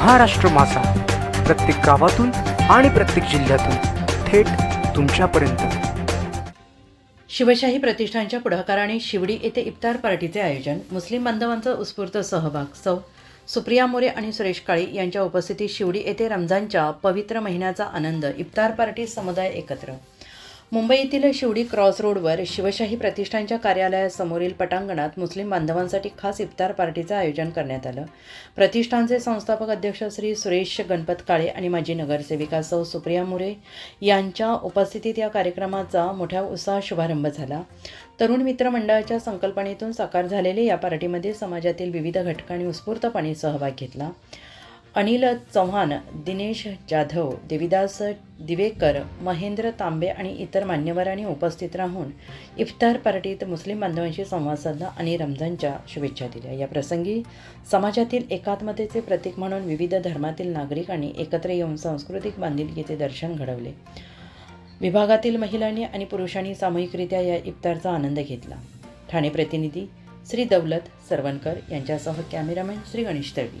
महाराष्ट्र मासा प्रत्येक गावातून आणि प्रत्येक जिल्ह्यातून थेट तुमच्यापर्यंत. शिवशाही प्रतिष्ठानच्या पुढाकाराने शिवडी येथे इफ्तार पार्टीचे आयोजन मुस्लिम बांधवांचा उत्स्फूर्त सहभाग सौ. सुप्रिया मोरे आणि सुरेश काळे यांच्या उपस्थितीत शिवडी येथे रमजानच्या पवित्र महिन्याचा आनंद इफ्तार पार्टी समुदाय एकत्र. मुंबई येथील शिवडी क्रॉस रोडवर शिवशाही प्रतिष्ठानच्या कार्यालयासमोरील पटांगणात मुस्लिम बांधवांसाठी खास इफ्तार पार्टीचं आयोजन करण्यात आलं. प्रतिष्ठानचे संस्थापक अध्यक्ष श्री सुरेश गणपत काळे आणि माजी नगरसेविका सौ सुप्रिया मोरे यांच्या उपस्थितीत या कार्यक्रमाचा मोठ्या उत्साह शुभारंभ झाला. तरुण मित्र मंडळाच्या संकल्पनेतून साकार झालेले या पार्टीमध्ये समाजातील विविध घटकांनी उत्स्फूर्तपणे सहभाग घेतला. अनिल चव्हाण दिनेश जाधव देविदास दिवेकर महेंद्र तांबे आणि इतर मान्यवरांनी उपस्थित राहून इफ्तार पार्टीत मुस्लिम बांधवांशी संवाद साधला आणि रमजानच्या शुभेच्छा दिल्या. या प्रसंगी समाजातील एकात्मतेचे प्रतीक म्हणून विविध धर्मातील नागरिकांनी एकत्र येऊन सांस्कृतिक बांधिलकीचे दर्शन घडवले. विभागातील महिलांनी आणि पुरुषांनी सामूहिकरित्या या इफ्तारचा आनंद घेतला. ठाणे प्रतिनिधी श्री दौलत सरवणकर यांच्यासह कॅमेरामॅन श्री गणेश तळवी.